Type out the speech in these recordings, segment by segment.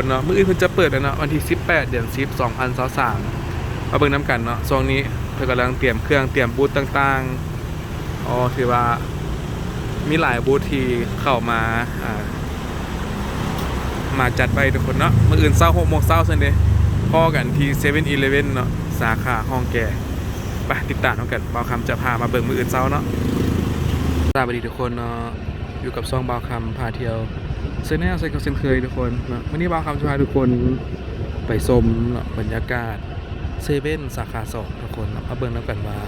คนเนาะมืออื่นเพิ่นจะเปิดแล้วเนาะวันที่ 18 เดือน10 2023มาเบิ่งน้ำกันเนาะช่วงนี้เพิ่นกำลังเตรียมเครื่องเตรียมบูธต่างๆอ๋อถือว่ามีหลายบูธที่เข้ามาอ่ามาจัดไว้ทุกคนเนาะมืออื่นเช้า6โมงเช้าซั่นเด้พอกันที่ 7-Eleven เลเว่นเนาะสาขาห้องแก่ไปติดตามกันบ่าวคำจะพามาเบิ่งมืออื่นเช้าเนาะสวัสดีทุกคนเนาะอยู่กับซ่องบ่าวคำพาเที่ยว เซนแนลเซนกับเซนเคยทุกคนนะวันนี้บางคำจะพาทุกคนไปชมนะบรรยากาศเซเว่นสาขาสองทุกคนนะมาเบิ่งน้ำกันว่า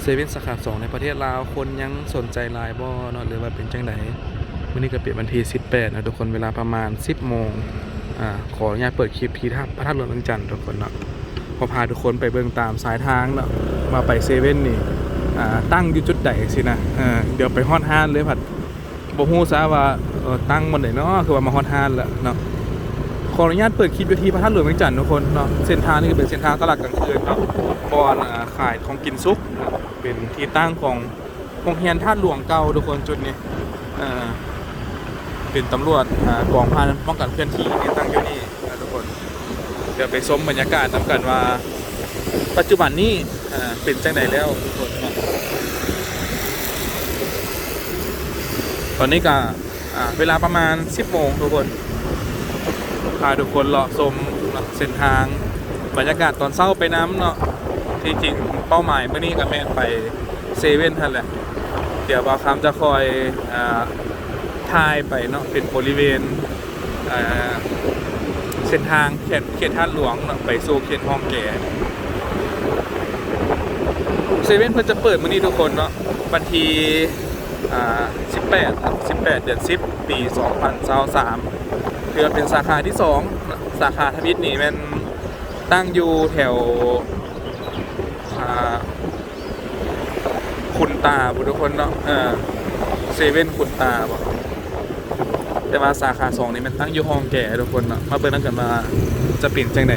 เซเว่นสาขาสองในประเทศลาวคนยังสนใจลายบ่เนาะหรือว่าเป็นจังไดวันนี้ก็เปลี่ยนวันที่18นะทุกคนเวลาประมาณ 10โมงอ่าขออนุญาตเปิดคลิปที่ท่าพระธาตุหลวงเวียงจันทร์ทุกคนเนาะพอพาทุกคนไปเบิ่งตามสายทางเนาะมาไปเซเว่นนี่อ่าตั้งอยู่จุดใดสินะอ่าเดี๋ยวไปฮอดห้านเลยผัด บ่ฮู้ซะว่าตั้งมันได้เนาะคือว่ามาฮอดฮานแล้วเนาะขออนุญาตเปิดคลิปวิธีพระธาตุหลวงเวียงจันทร์ทุกคนเนาะเส้นทางนี่เป็นเส้นทางตลาดกลางคืนเนาะบอนขายของกินซุกเป็นที่ตั้งของโรงเรียนธาตุหลวงเก่าทุกคนจุดนี้เป็นตำรวจกองพันป้องกันเคลื่อนที่ที่ตั้งอยู่นี่ทุกคนเดี๋ยวไปชมบรรยากาศนำกันว่า ปัจจุบันนี้เป็นจังไดแล้วทุกคนเนาะ ตอนนี้ก็เวลาประมาณ 10โมงทุกคนพาทุกคนเลาะชมเส้นทาง บรรยากาศตอนเช้าไปน้ำเนาะที่จริงเป้าหมายเมื่อนี้ก็แม่นไปเซเว่นท่านแหละ เดี๋ยวบาวคำจะคอยอาถ่ายไปเนาะเป็นบริเวณเส้นทางเขตเขตท่าหลวงเนาะไปสู่เขตห้องแก่เซเว่นเพิ่นจะเปิดมื่อนี้ทุกคนเนาะวันที่ 18ครับ18 เดือน 10 ปี 2023คือเป็นสาขาที่ 2 สาขาทวิตนี่มันตั้งอยู่แถวคุณตาบุทุกคนเนาะเออเซเว่นคุณตาบ่แต่ว่าสาขา2นี่มันตั้งอยู่ห้องแก่ทุกคนเนาะมาเบิ่งนั่นกันมาจะเปลี่ยนจังได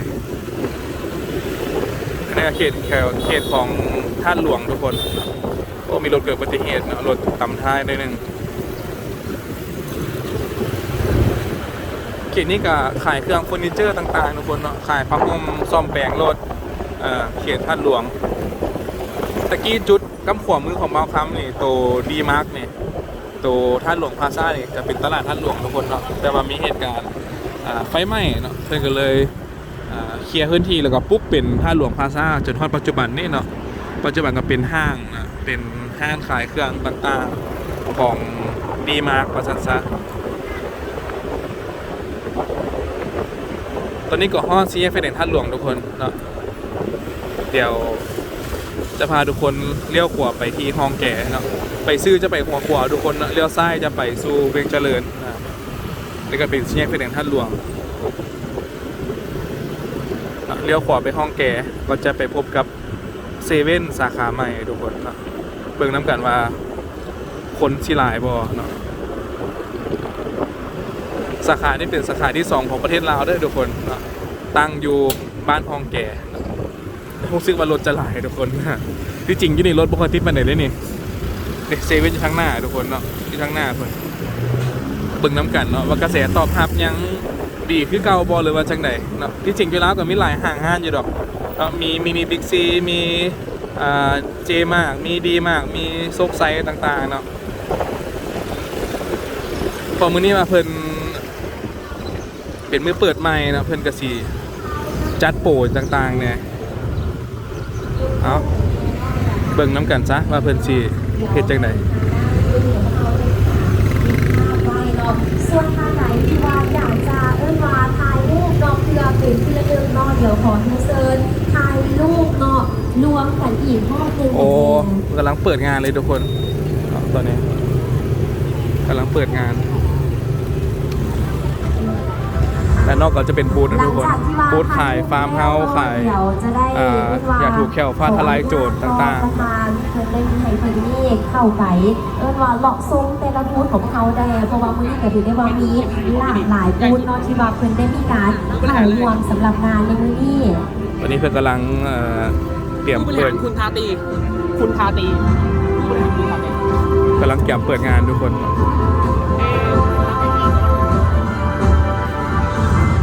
อันเขตแถวเขตของท่าตุหลวงทุกคน อ้มีรถเกิดอุบัติเหตุนะรถต่ำท้ายได้หนึ่งเขตนี้ก็ขายเครื่องเฟอร์นิเจอร์ต่างๆทุกคนเนาะขายผ้าห่มซ่อมแปลงรถเอ่อเขตท่าตุหลวงตะกี้จุดกำขวามือของเบาคัมนี่โตดีมาร์กนี่โตท่าตุหลวงพาซ่านี่จะเป็นตลาดท่าตุหลวงทุกคนเนาะแต่ว่ามีเหตุการณ์ไฟไหม้เนาะเพื่อนก็เลยเคลียร์พื้นที่แล้วก็ปุ๊บเป็นท่าตุหลวงพาซ่าจนทอดปัจจุบันนี่เนาะ ปัจจุบันก็เป็นห้างนะเป็นห้างขายเครื่องต่างๆของดีมาร์กประสันซะตอนนี้ก็ห้องซีเฟเฟนท่านหลวงทุกคนเนาะเดี๋ยวจะพาทุกคนเลี้ยวขวาไปที่ห้องแก่เนาะไปซื้อจะไปหัวขวาทุกคนเนาะเลี้ยวซ้ายจะไปสู่เวียงเจริญนะนี่ก็เป็นซีเฟเฟนท่านหลวงเนาะเลี้ยวขวาไปห้องแก่ก็จะไปพบกับ เซเว่นสาขาใหม่ทุกคนเนาะเบิ่งน้ำกันว่า คนชิหลายบ่เนาะสาขานี่เป็นสาขาที่ 2 ของประเทศลาวด้อทุกคนเนาะตั้งอยู่บ้านพองแก่เนาะรู้สึกว่ารถจะหลายทุกคนนะที่จริงยู่นี่รถบ่ค่อยติดปานใดเลยนี่นี่เซเว่นอยู่ข้างหน้าทุกคนเนาะอยู่ข้างหน้าเพิ่นเบิ่งน้ำกันเนาะว่ากระแสตอบรับยังดีคือเก่าบ่หรือว่าจังไดเนาะที่จริงอยู่ลาวก็มีหลายห้างห้านอยู่ดอก ก็มีมินิบิ๊กซีมีเจมาก มีดีมาก มีโซกไซต์ต่างๆเนาะพอมือนี้มาเพิ่นเป็นมือเปิดใหม่เนาะเพิ่นก็สิจัดโปรต่างๆเนี่ยเอาเบิ่งน้ำกันซะว่าเพิ่นสิเฮ็ดจังไดส่วนทางไหนที่ว่าอยากจะเอิ้นว่าถ่ายรูปเนาะเพื่อเป็นที่ระลึกเนเดี๋ยวขอทูเซิร์ นถ่ายรูปเนาะรวมกันอีกห้องหนึงโอ้กำลังเปิดงานเลยทุกคนเนาะตอนนี้กำลังเปิดงานและนอกก็จะเป็นบูธนะทุกคนบูธขายฟาร์มเฮาส์ขายเดี๋ยวจะได้อ่าเรีว่อยากถูกแข่วฟาดทลายโจรต่างๆประธานเพิ่นได้มีให้เพิ่นนี่เข้าไปเอิ้นว่าเลาะซุ้มแต่ละบูธของเขาได้เพราะว่ามื้อนี้ก็ถือได้ว่ามีหลากหลายบูธเนาะที่ว่าเพิ่นได้มีการเข้ารวมสำหรับงานในมื้อนี้ วันนี้เพื่อนกำลังเอ่อเตรียมผู้บริเปิหาดรคุณทาตี คุณทาตีผู้บริหารคุณทาตีกำลังเตรียมเปิดงานทุกคน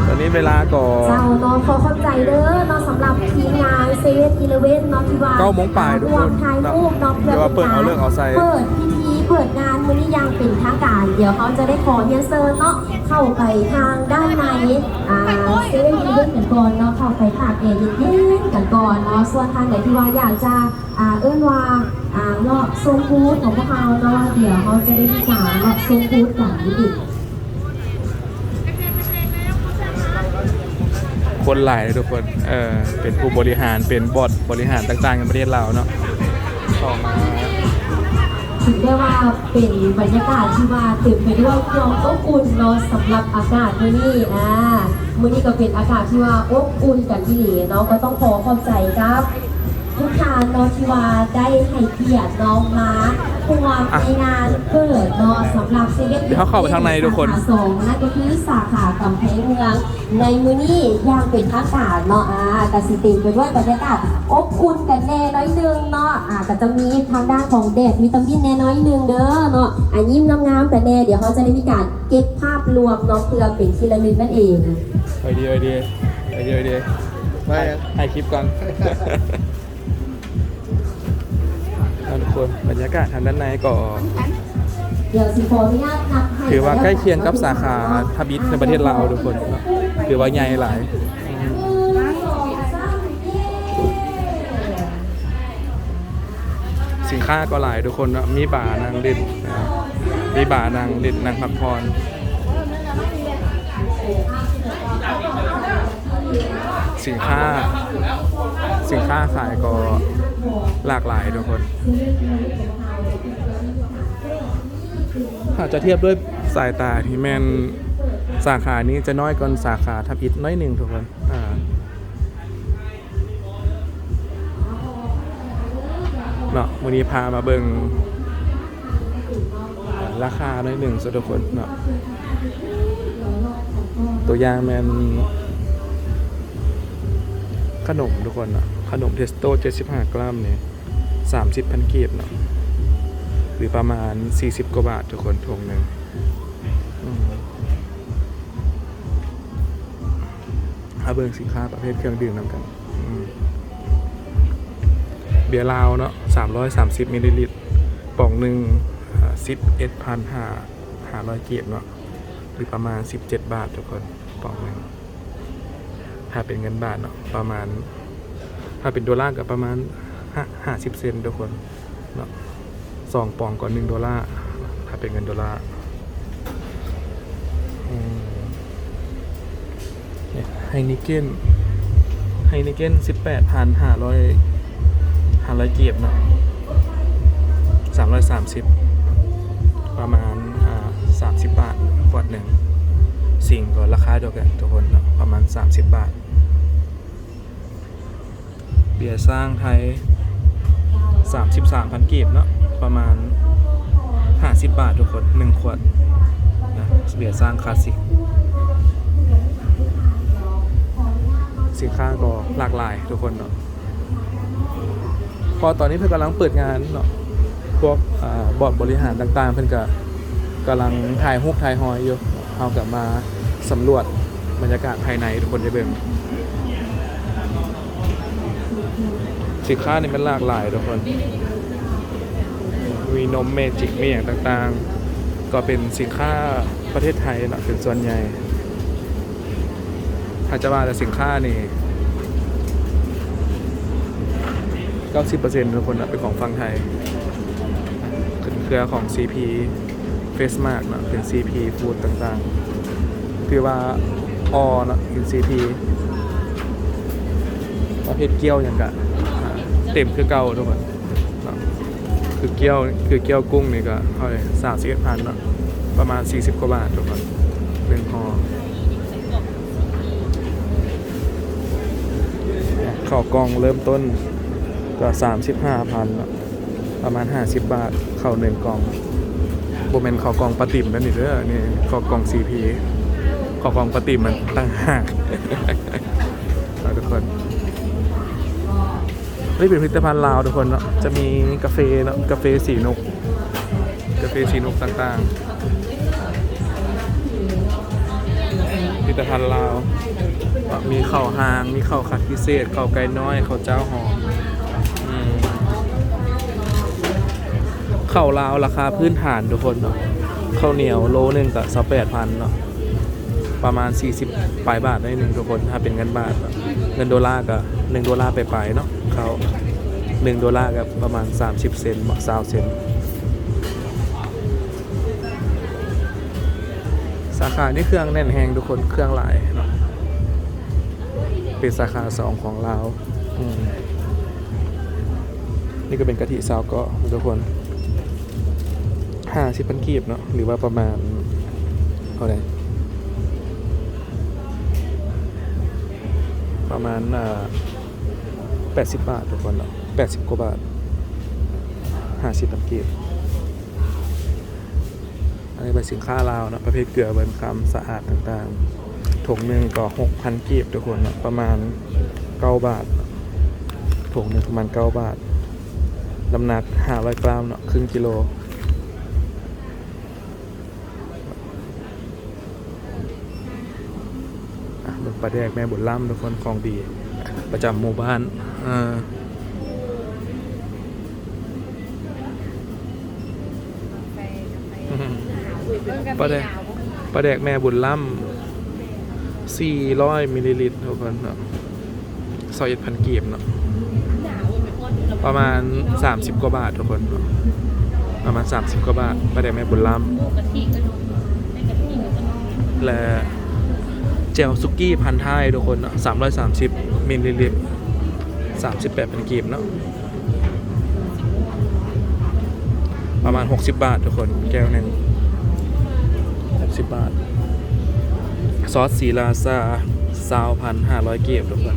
ตอนนี้เวลาก่อน เจ้าเนาะขอเข้าใจเด้อเนาะสำหรับทีมงานเซเว่นอีเลเว่นเนาะที่ว่าเก้าโมงป่ายทุกคนรวมถ่ายรูปเนาะเดี๋ยวว่าเปิดเอาเรื่องเอาใส่ เปิดพิธี เปิดงานมื้อนี้ยังเป็นทางการ เดี๋ยวเขาจะได้ขอเฮียนเซิร์เนาะเข้าไปทางด้านในอ่าเซเว่นอีเลเว่นกันก่อนเนาะเข้าไปภาคเอเย็นๆกันก่อนเนาะส่วนทางไหนที่ว่าอยากจะอ่าเอื้อนว่าอ่าเลาะโซนฟูดของพวกเราเนาะเดี๋ยวเขาจะได้มีการเลาะโซนฟูดกันอีกคนหลายเลยทุกคนเออเป็นผู้บริหารเป็นบอร์ดบริหารต่างๆในประเทศเราเนาะ ถือได้ว่าเป็นบรรยากาศที่ว่าตื่นไปด้วยความอบอุ่นเนาะสำหรับอากาศมื้อนี้อ่ามื้อนี้ก็เป็นอากาศที่ว่าอบอุ่นกันที่นี่เนาะก็ต้องขอขอบใจครับ ทุกทานเนาะที่ว่าได้ให้เกียรติน้องมาร่วมในงานเปิดเนาะสำหรับเซเว่นเดี๋ยวเขาเข้าไปข้างในทุกคน สาขาสองนั่นก็คือสาขากำแพงเมือง ในมื้อนี้ย่างเป็นทางการเนาะอ่ากสิเติไปด้วยบรรยากาศอบอุ่นกันแน่น้อยหนึงเนาะอ่าก็จะมีทางด้านของแดดวิตามินแน่น้อยหนึงเด้อเนาะอ่ายิ้มงามๆกันแน่เดี๋ยวเขาจะได้มีการเก็บภาพรวมเนาะเพื่อเป็นที่ระลึกนั่นเองไอเดียไอเดียไอเดียไอเดียไม่ถ่ายคลิปก่อนเอาทุก คนบรรยากาศทางด้านในก็ถือว่าใกล้เคียงกับสาขาทบิตในประเทศลาวทุกคนถือว่าใหญ่หลายหนึ่งสองสามเย้สินค้าก็หลายทุกคนมีบ่านางเล่นนะครับมีบ่านางเล่นนางพักผ่อนสินค้า สินค้าขายก็ หลากหลายทุกคนถ้าจะเทียบด้วยสายตาที่แมนสาขานี้จะน้อยกว่าสาขาทับอิฐน้อยหนึ่งทุกคนอ่าเนาะวันนี้พามาเบิงราคาน้อยหนึ่งสุดทุกคนเนาะตัวอย่างแมนขนมทุกคนเนาะ ขนมเทสโต้75 กรัมเนี่ย30พันกีบเนาะหรือประมาณ 40 กว่าบาททุกคนถุงหนึ่งอืมเอาเบิงสินค้าประเภทเครื่องดื่มนำกันเบียร์ลาวเนาะ330มิลลิลิตรป่องหนึ่งสิบเอ็ดพันห้าห้าร้อยเกียรเนาะหรือประมาณ 17 บาททุกคนป่องหนึ่งถ้าเป็นเงินบาทเนาะประมาณ ถ้าเป็นดอลลาร์ก็ประมาณห้าสิบเซนทุกคนเนาะสองปองก่อนหนึ่งดอลลาร์ถ้าเป็นเงินดอลลาร์ไฮนิเกนไฮนิเกนสิบแปดพันห้าร้อยห้าร้อยเกียบเนาะสามร้อยสามสิบประมาณสามสิบบาทขวดหนึ่งสิ่งก็ราคาเดียวกันทุกคนเนาะประมาณสามสิบบาท เบียร์สร้างไทย 33พันกีบเนาะประมาณ 50 บาททุกคน 1 ขวดนะเบียร์สร้างคลาสสิกสินค้าก็หลากหลายทุกคนเนาะพอตอนนี้เพื่อนกำลังเปิดงานเนาะพวกอบอร์ดบริหารต่างๆ เพื่อนก็กำลังถ่ายรูปถ่ายหอยอยู่เอากลับมาสำรวจบรรยากาศภายในทุกคนได้เบิ่ง สินค้านี่มันหลากหลายทุกคน มีนมเมจิกมีอย่างต่างๆ ก็เป็นสินค้าประเทศไทยนะเป็นส่วนใหญ่ถ้าจะว่าแต่สินค้านี่90%ทุกคนนะเป็นของฝั่งไทยเป็นเครือของ CP Face Mark นะเป็น CP Food ต่างๆ คือว่าออนะเป็น CP เภทเกี๊ยวอย่างกะเต็มคือเก่าทุกคนคือเกี๊ยวคือเกี๊ยวกุ้งนี่ก็เท่าไหร่สามสิบเอ็ดพันเนาะประมาณ40กว่าบาททุกคนหนึ่งห่อข้าวกองเริ่มต้นก็35พันเนาะประมาณ50บบาทข้าวหนึ่งกองโบเมนข้าวกองปลาติ่มนั่นนี่เด้อนี่ข้าวกล่อง CP ข้าวกองปลาติ่มมันตั้งหากทุกคน นี่เป็นผลิตภัณฑ์ลาวทุกคนเนาะจะมีกาแฟเนาะกาแฟสีนก กาแฟสีนกต่างๆเมีแต่พันลาวมีข้าวหาง มีข้าวคัดพิเศษข้าวไก่น้อยข้าวเจ้าหอมอืมข้าวลาวราคาพื้นฐานทุกคนเนาะข้าวเหนียวโลหนึงกับสแปดพันเนาะประมาณ 40 ปลายบาทได้หนึ่งทุกคนถ้าเป็นเงินบาทอะเงินดอลลาร์ก็หนึ่งดอลลาร์ไปปลายๆเนาะ เขาหนึ่งดอลลาร์กับประมาณ 30 เซนต์สาวเซนต์สาขานี่เครื่องแน่นแหงทุกคนเครื่องหลายเนาะเป็นสาขาสองของเราอืมนี่ก็เป็นกะทิซาวก็ทุกคนห้าสิบพันกีบเนาะหรือว่าประมาณเท่าไหร่ประมาณอ่า แปดสิบบาททุกคนเนาะแปดสิบกว่าบาทห้าสิบพันกีบอันนี้เป็นสินค้าลาวเนาะประเภทเกลือเบิร์นคำสะอาดต่างๆถุงหนึ่งก็หกพันกีบทุกคนเนาะประมาณเก้าบาทถุงหนึ่งประมาณเก้าบาทน้ำหนักห้าร้อยกรัมเนาะครึ่งกิโลอะเบิกปลาแดกแม่บุญล่ำทุกคนของดี ประจำหมู่บ้านเออปลาแดกปลาแดกแม่บุญล่ำสี่ร้อยมิลลิลิตรทุกคนเนาะซอยพันกีบเนาะประมาณ30กว่าบาททุกคนเนาะประมาณ30กว่าบาทปลาแดกแม่บุญล่ำและเจลซุกี้พันท้ายทุกคนเนาะ330มิลลิลิตร38เป็นกีบเนาะประมาณ 60 บาททุกคนแก้วหนึ่ง60 บาท ซอสสีลาซาซาวพันห้าร้อยเกียบทุกคน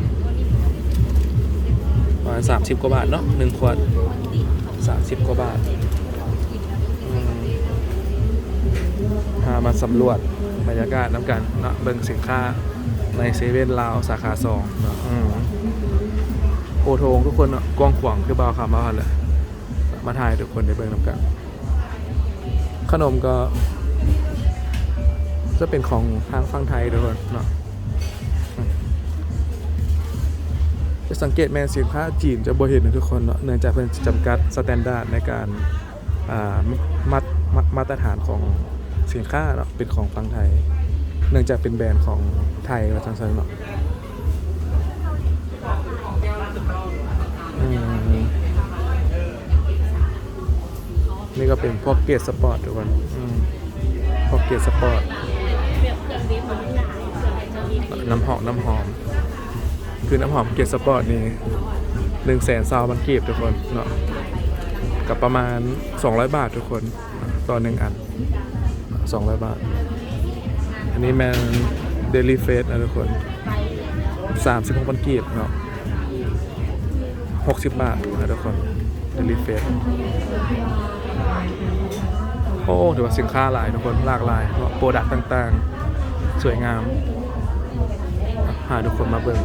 ประมาณ30 กว่าบาทเนาะหนึ่งขวด 30 กว่าบาท พามาสำรวจบรรยากาศน้ำกันเนาะเบิ่งสินค้าในเซเว่นลาวสาขาสองเนาะโอโทงทุกคนเนาะกว้างขวางคือบ่าคำบ่าเลยมาถ่ายทุกคนได้เบิ่งน้ำกัน ขนมก็จะเป็นของทางฝั่งไทยทุกคนเนาะจะสังเกตแมนสินค้าจีนจะบ่เห็นนะทุกคนเนาะเนื่องจากเพิ่นจำกัดสแตนดาร์ดในการมาตรมามาตรฐานของ สินค้าเนาะเป็นของฝั่งไทย เนื่องจากเป็นแบรนด์ของไทยว่าจังซั่นเนาะอืมนี่ก็เป็นพวกเกียร์สปอร์ตทุกคนอืมพวกเกียร์สปอร์ตน้ำหอมน้ำหอม คือน้ำหอมเกียร์สปอร์ตนี่หนึ่งแสนซาวมันเกีบทุกคนเนาะกับประมาณ 200 บาททุกคนต่อหนึ่งอัน 200 บาท อันนี้แมนเดลิเฟสนะทุกคน 36มันกีบเนาะ60 บาทนะทุกคนเดลิเฟสโอ้ถือว่าสินค้าหลายทุกคนหลากหลายโปรดักต์ต่างๆ สวยงามหาทุกคนมาเบิ่ง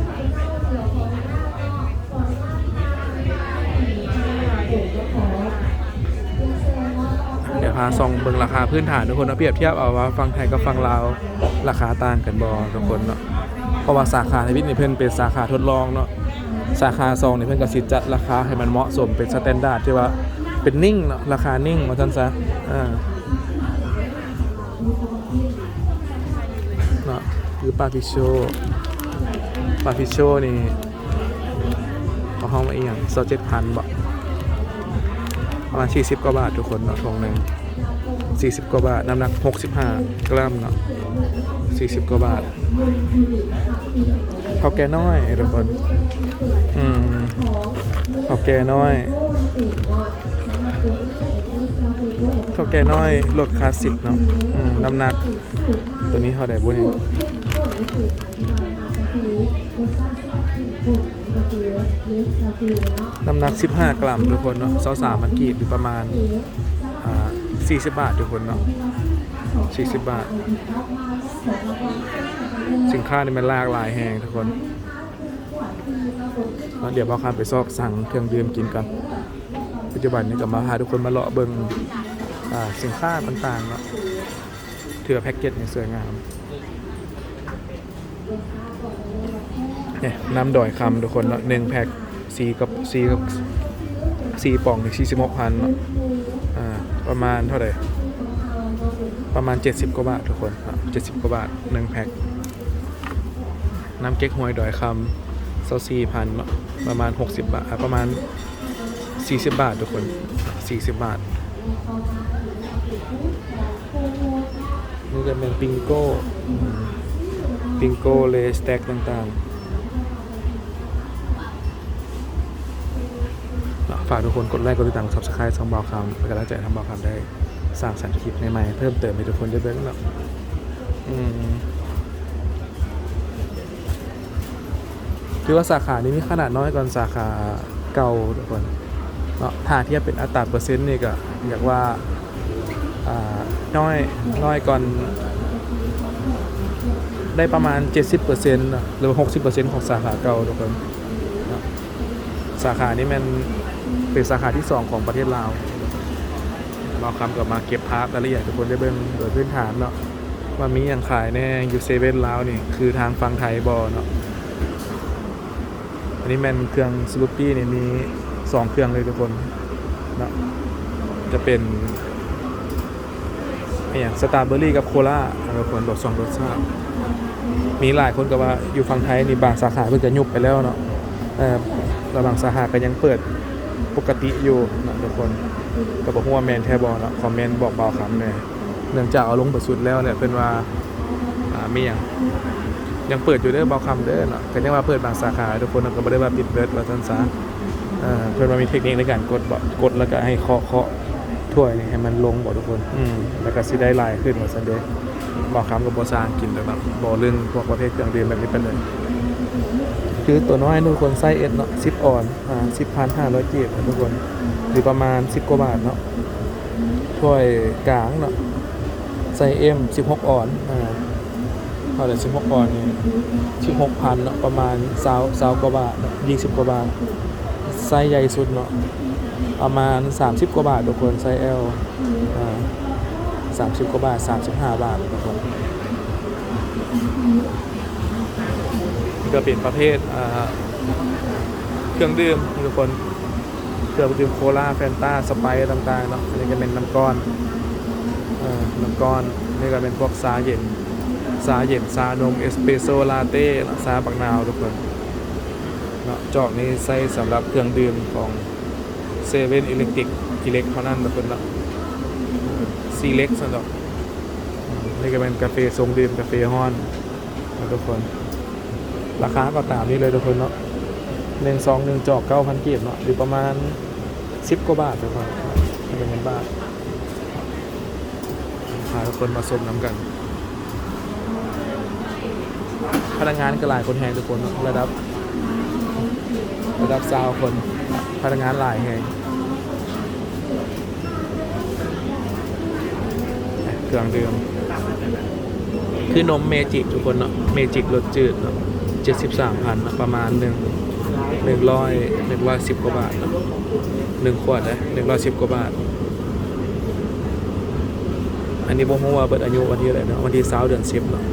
าซองเบิ่งราคาพื้นฐานทุกคนนะเปรียบเทียบเอาว่าฟังไทยกับฟังลาวราคาต่างกันบ่ทุกคนเนาะเพราะว่าสาขาในวิทย์นี่เพิ่นเป็นสาขาทดลองเนาะสาขาซองนี่เพิ่นก็สิจัดราคาให้มันเหมาะสมเป็นสแตนดาร์ดที่ว่าเป็นนิ่งเนาะราคานิ่งว่าซั่นซะอ่าเนาะคือปาพิโชปาพิโชนี่เอาห้องมาอีกอย่างโซเจ็ดพันบาทประมาณสี่สิบกว่าบาททุกคนเนาะทงหนึ่ง สี่สิบกว่าบาท น้ำหนักหกสิบห้ากรัมเนาะสี่สิบกว่าบาทข้าแกน้อยทุกคนอืมข้าแกน้อยข้าแกน้อยรสคลาสสิกเนาะอืมน้ำหนัก ตัวนี้เท่าไหร่บุญน้ำหนัก 15 กรัมทุกคนเนาะสาวๆมันกีบอยู่ประมาณอ่า 40 บาททุกคนเนาะ40 บาท สินค้านี่มันหลากหลายแหงทุกคนเดี๋ยวเราข้ามไปซอกสั่งเครื่องดื่มกินกัน ปัจจุบันนี้ก็มาพาทุกคนมาเลาะเบิงอ่าสินค้าต่างๆเนาะเถื่อแพ็กเกจนี่สวยงามเนี่ยน้ำดอยคำทุกคนเนาะหนึ่งแพ็คสีกับสีกับสีป่องนี่สี่สิบหกพันเนาะ ประมาณเท่าไหร่ ประมาณ 70 กว่าบาททุกคนเจ็ดสิบกว่าบาทหนึ่งแพ็ค น้ำเก๊กฮวยดอยคำเซาสี่พันประมาณ 60 บาท ประมาณ 40 บาททุกคน 40 บาท นี่จะเป็นปิงโก้ ปิงโก้เลสแต็กต่างๆ ฝากทุกคนกดไลค์กดติดตามซับสไครต์ช่องบอลคำเป็นกำลังใจทำบอลคำได้สร้างสรรค์คลิปใหม่ๆเพิ่มเติมให้ทุกคนได้เบิ่งเนาะอืมถือว่าสาขานี้มีขนาดน้อยกว่าสาขาเก่าทุกคนเนาะถ้าเทียบเป็นอัตราเปอร์เซ็นต์นี่ก็อยากว่าน้อยน้อยก่อนได้ประมาณ 70%นะหรือ 60%ของสาขาเก่าทุกคน สาขานี้มัน เป็นสาขาที่ 2 ของประเทศลาวเราคำกับมาเก็บภาพรายละเอียดทุกคนได้เบิ่งโดยพื้นฐานเนาะว่ามีอย่างขายแน่อยู่เซเว่นลาวนี่คือทางฝั่งไทยบอเนาะอันนี้แมนเครื่องสลูปปี้นี่มี2เครื่องเลยทุกคนเนาะจะเป็นอย่างสตรอเบอรี่กับโคลาเราควรลดสองรสชาติมีหลายคนก็ว่าอยู่ฝั่งไทยนี่บางสาขาเพิ่งจะยุบไปแล้วเนาะเออแต่บางสาขาก็ยังเปิด ปกติอยู่นะทุกคนก็บอกว่าแมนแทบอเนะคอมเมนต์บอกเบาคำเนี่ยเนื่องจากเอาลงไปสุดแล้วเนี่ยเป็นว่าอ่ามีอย่างยังเปิดอยู่เด้อเบาคำเด้อเนาะก็ยังว่าเปิดบางสาขาทุกคนก็ไม่ได้ว่าปิดเบิดว่าท่านซะเออเพื่อนว่ามีเทคนิคในการกดบ่กดแล้วก็ให้เคาะเคาะถ้วยนี่ให้มันลงบอกทุกคน อืมแล้วก็สิได้ลายขึ้นว่าซันเดย์บอกคำกับบอซางกินแต่แบบบอเรื่องพวกประเภทเครื่องดื่มแบบนี้เป็นเลย คือตัวน้อยทุกคนไส้เอ็ดเนาะสิบออนอ่าสิบพันห้าร้อยเจ็ดทุกคนหรือประมาณสิบกว่าบาทเนาะถ้วยกลางเนาะไซส์เอ็มสิบหกออนอ่าเท่าไหร่สิบหกออนนี่สิบหกพันเนาะประมาณสาวสาวกว่าบาทยี่สิบกว่าบาทไซส์ใหญ่สุดเนาะประมาณ30กว่าบาททุกคนไซส์ L อ่า30กว่าบาท35บาททุกคน นี่ก็เป็นประเภทเครื่องดื่มทุกคนเครื่องดื่มโคลาแฟนตาสไปร์ต่างๆเนาะอันนี้ก็เป็นน้ำก้อนอน้ำก้อนนี่ก็เป็นพวกซาเย็นซาเย็นซานมเอสเปรสโซลาเต้ซาปักนาวทุกคนเนาะจอกนี้ใส่สำหรับเครื่องดื่มของเซเว่นอิเล็กติกอิเล็กเท่านั้นทุกคนละซีเล็กสำหรับอืมนี่ก็เป็นกาแฟทรงดื่มกาแฟฮ้อนทุกคน ราคาก็ตามนี้เลยทุกคนเนาะหนึ่งซองหนึ่งจอกเก้าพันกีบเนาะหรือประมาณสิบกว่าบาททุกคนเป็นเงินบาทพาทุกคนมาชมน้ำกัน พนักงานก็หลายคนแหงทุกคนระดับ ระดับซาวคน พนักงานหลายแห่งเครื่องดื่มคือนมเมจิกทุกคนเนาะเมจิกรสจืดเนาะ เจ็ดสิบสามพันนะประมาณหนึ่งหนึ่งร้อยหนึ่งร้อยสิบกว่าบาทหนึ่งขวดนะหนึ่งร้อยสิบกว่าบาท อันนี้บ่ฮู้ว่าเบิดอายุวันที่อะไรนะวันที่สาเดือนสิบเนาะ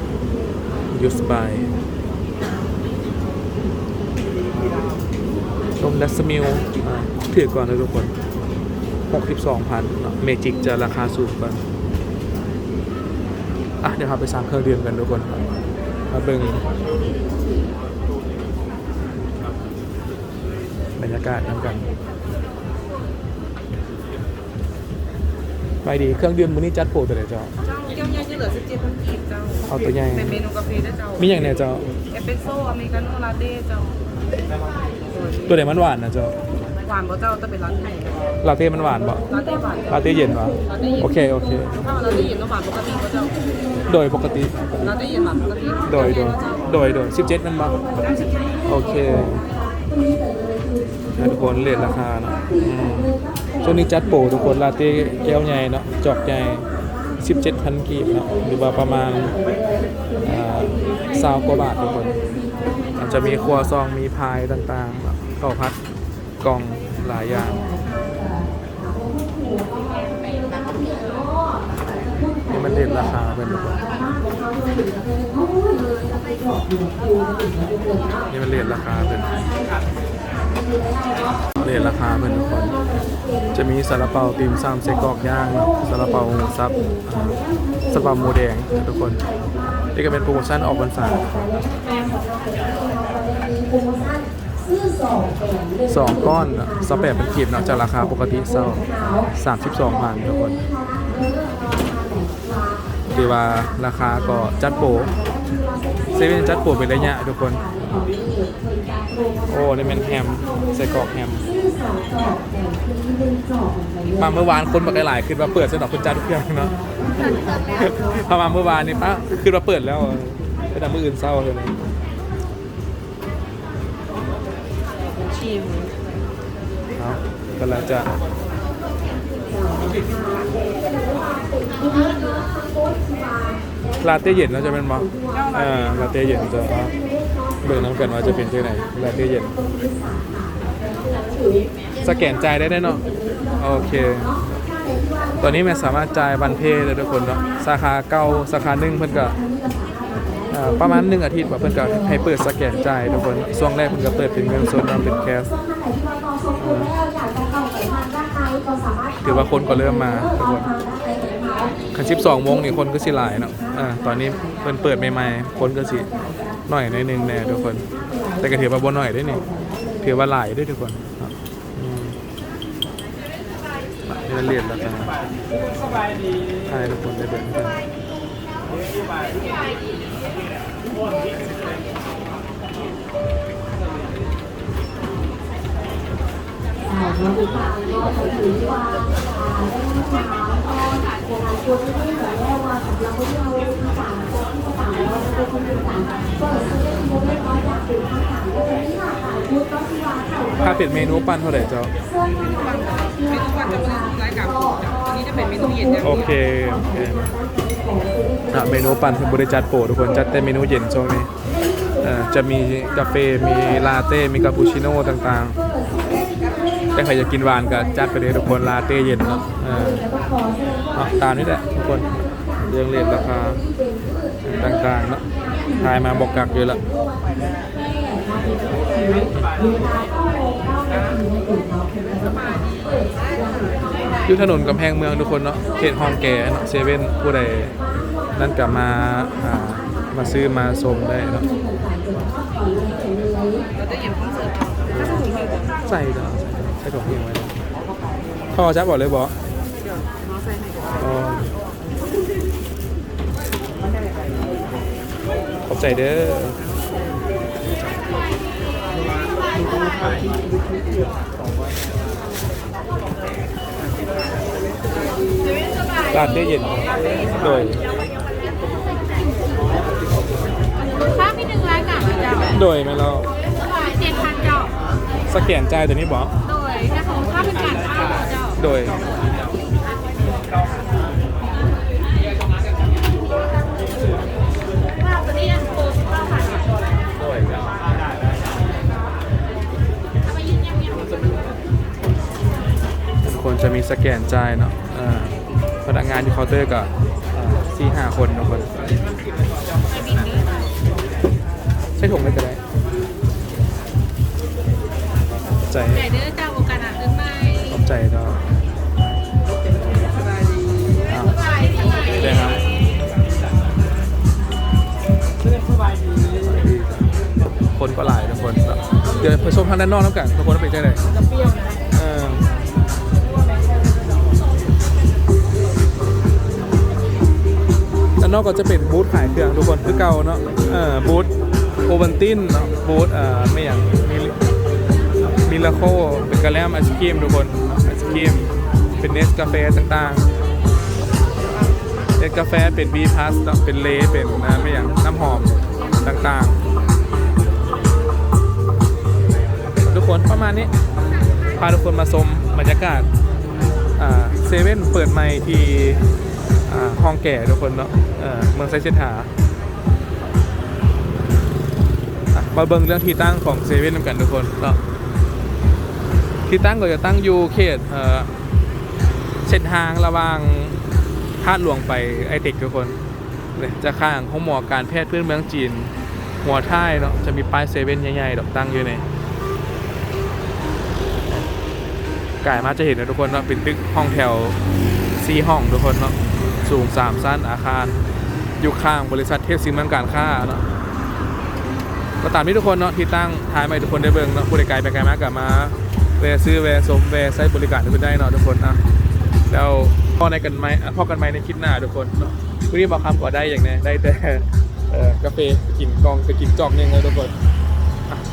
ยูสบายนมดัสมิลถือก่อนเลยทุกคน62,000เนาะเมจิกจะราคาสูงกว่าอะเดี๋ยวเราไปสั่งเครื่องดื่มกันทุกคนมาเบิ่ง รรยากาศน้ำกัน ไปดีเครื่องดื่มมื้อนี้จัดโปรตัวไหนเจ้า เจ้าแก้วใหญ่จะเหลือ17พันกีบเจ้าเอาตัวใหญ่ เป็นเมนูกาแฟด้วยเจ้ามีอย่างเนี่ยเจ้า เอสเปรสโซ่อเมริกาโน่ลาเต้เจ้าตัวไหนมันหวานนะเจ้า หวานบ่เจ้าจะเป็นร้านไหนลาเต้มันหวานบ่ลาเต้หวานลาเต้เย็นบ่โอเคโอเค ถ้าลาเต้เย็นก็หวานปกติบ่เจ้าโดยปกติลาเต้เย็นหวานปกติโดยโดยโดยโดย17นั่นบ่โอเคให้ ทุกคนเลทราคาเนาะช่วงนี้จัดโปรทุกคนลาเต้แก้วใหญ่เนาะจอกใหญ่17,000กีบเนาะหรือว่าประมาณอ่า20กว่าบาททุกคนอาจจะมีครัวซองมีพายต่างๆเนาะข้าพัดกล่องหลายอย่างนี่มันเด่นราคาเป็นทุกคนนี่มันเรียนราคาเป็น เรียนราคาเป็นทุกคน จะมีซาลาเปาติมซำไส้กรอกย่างซาลาเปามูซับซาลาเปาหมูแดงทุกคน นี่ก็เป็นโปรโมชั่นออกพรรษาสองก้อนสแปดเป็นกีบเนาะจากราคาปกติเศร้าสามสิบสองพันทุกคนดีว่าราคาก็จัดโปรเซเว่นจัดโปรเป็นระยะทุกคน โอ้นี่เป็นแฮมใส่กรอกแฮมมาเมื่อวานคนมาหลายๆคือมาเปิดสนอกคุณจ้าทุกอย่างเนาะพอมาเมื่อวานนี่ป้าคือมาเปิดแล้วไปทำมืออื่นเศร้าเลยนะชิมเอากำลังจะลาเต้เย็นเราจะเป็นมั้งเออลาเต้เย็นจะ เบิ่งน้ำกันว่าจะเป็นที่ไหนลาเต้เย็น สแกนจ่ายได้แน่นอนโอเค ตอนนี้มันสามารถจ่ายบันเพย์ได้ทุกคนเนาะสาขาเก้าสาขาหนึ่งเพิ่นก็อ่าประมาณหนึ่งอาทิตย์ว่าเพิ่นก็ให้เปิดสแกนจ่ายทุกคนช่วงแรกเพิ่นก็เปิดเป็นเงินสดแล้วเป็นแคชถือว่าคนก็เริ่มมาทุกคนคันชิปสองโมงนี่คนก็สิหลายเนาะอ่าตอนนี้เพิ่นเปิดใหม่ๆคนก็สิ หน่อยหนิดนึงแน่ทุกคน แต่ก็ถือว่าบ่หน่อยด้วยนี่ถือว่าหลายด้วยทุกคนนี่เรียนแล้วกันใช่ทุกคนได้เดินกันค่า เปลี่ยนเมนูปั้นเท่าไหร่เจ้าเมนูวันจะเป็นรายการจ้ะอันนี้จะเป็นเมนูเย็นอย่างโอเคโอเคอะเมนูปั่นเป็นบริจัดโปรทุกคนจัดแต่เมนูเย็นช่วงนี้เอ่อจะมีกาแฟมีลาเต้มีคาปูชิโน่ต่างๆแต่ใครจะกินหวานก็จัดไปเลยทุกคนลาเต้เย็นเนาะเออเอาตามนี้แหละทุกคนเรื่องเรียนราคา ต่างๆเนาะทายมาบอกกักเยอะละอยู่ถนนกำแพงเมืองทุกคนเนาะเขตฮองแกเนาะเซเว่นผู้ใดนั่นกลับมาอ่ามาซื้อมาชมได้เนาะเราจะเย็นต้องเสิร์ฟถ้าจะถุงเท่าไหร่ใส่เนาะใส่ถุงเพียงไว้เลยพ่อจ้าบอกเลยบอก เดี๋ยวน้องใส่ให้ก่อน อ๋อขอบ ใจเด้อร้านได้เย็นโดยถ้ามีหนึ่งรายการเจ้าโดยไหมเราเจ็ดพันเจ้าสแกนจ่ายตัวนี้บอกโดยถ้าสมมติถ้าเป็นการข้าวเจ้าโดย จะมีสแกนจ่ายเนาะพนักงานที่เคาน์เตอร์ก็สี่ห้าคนทุกคนไปบินเด้อใช้ถุงได้ก็ได้ใจใหญ่เด้อจ้าโอกาสอะเดินไม่ขอบใจเราได้ครับคนก็หลายทุกคน เดี๋ยวไปชมทางด้านนอกแล้วกันทุกคนว่าเป็นยังไงจะเปรี้ย นอกก็จะเป็นบูธขายเครื่องทุกคนคือเก่าเนาะเออบูธโอเวนตินเนาะบูธเอ่อไม่อย่างมีมิลาโคเป็นกระแลมไอศครีมทุกคนไอศครีมเป็นเนสกาแฟต่างๆเนสกาแฟเป็นบีพัสเป็นเลเป็นนะไม่อย่างน้ำหอมต่างๆ ทุกคนประมาณนี้พาทุกคนมาชมบรรยากาศเซเว่นเปิดใหม่ที่ ห้องแก่ทุกคนเนาะเมืองไซเชนหาอะมาเบิ่งเรื่องที่ตั้งของเซเว่นกันทุกคนเนาะที่ตั้งก็จะตั้งอยู่เขตเอ่อเส้นทางระหว่างพาดหลวงไปไอเทคทุกคนเลยจะข้างห้องหมอการแพทย์พื้นเมืองจีน หัวท้ายเนาะจะมีป้ายเซเว่นใหญ่ๆดอกตั้งอยู่ในกายมาจะเห็นนะทุกคนเนาะเป็นตึกห้องแถวซีห้องทุกคนเนาะ สูงสามชั้นอาคาร อยู่ข้างบริษัทเทพซิมันการค้าเนาะก็ตามที่ทุกคนเนาะที่ตั้งท้ายมาให้ทุกคนได้เบิ่งเนาะผู้ใดไกลไปไกลมากกับมาแวซื้อแวสมแวใช้บริการทุกคนได้เนาะทุกคนอะแล้วพ่อในกันไหมพ่อกันไหมในคลิปหน้าทุกคนเนาะวันนี้บอกคำก็ได้อย่างแนี้ได้แต่เออกาแฟไปกินกองไปกินจอกหนึงเลยทุกคน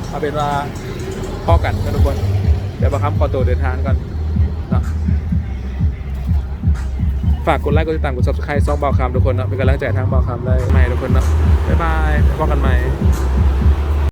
เอาเป็นว่าพ่อกันนะทุกคนเดี๋ยวบอกคำขอตัวเดินทางก่อน ฝากกดไลค์กดติดตามกด subscribe ซองเบาคำทุกคนเนาะเป็นกำลังใจทางเบาคำได้ใหม่ทุกคนเนาะบ๊ายบายพบกันใหม่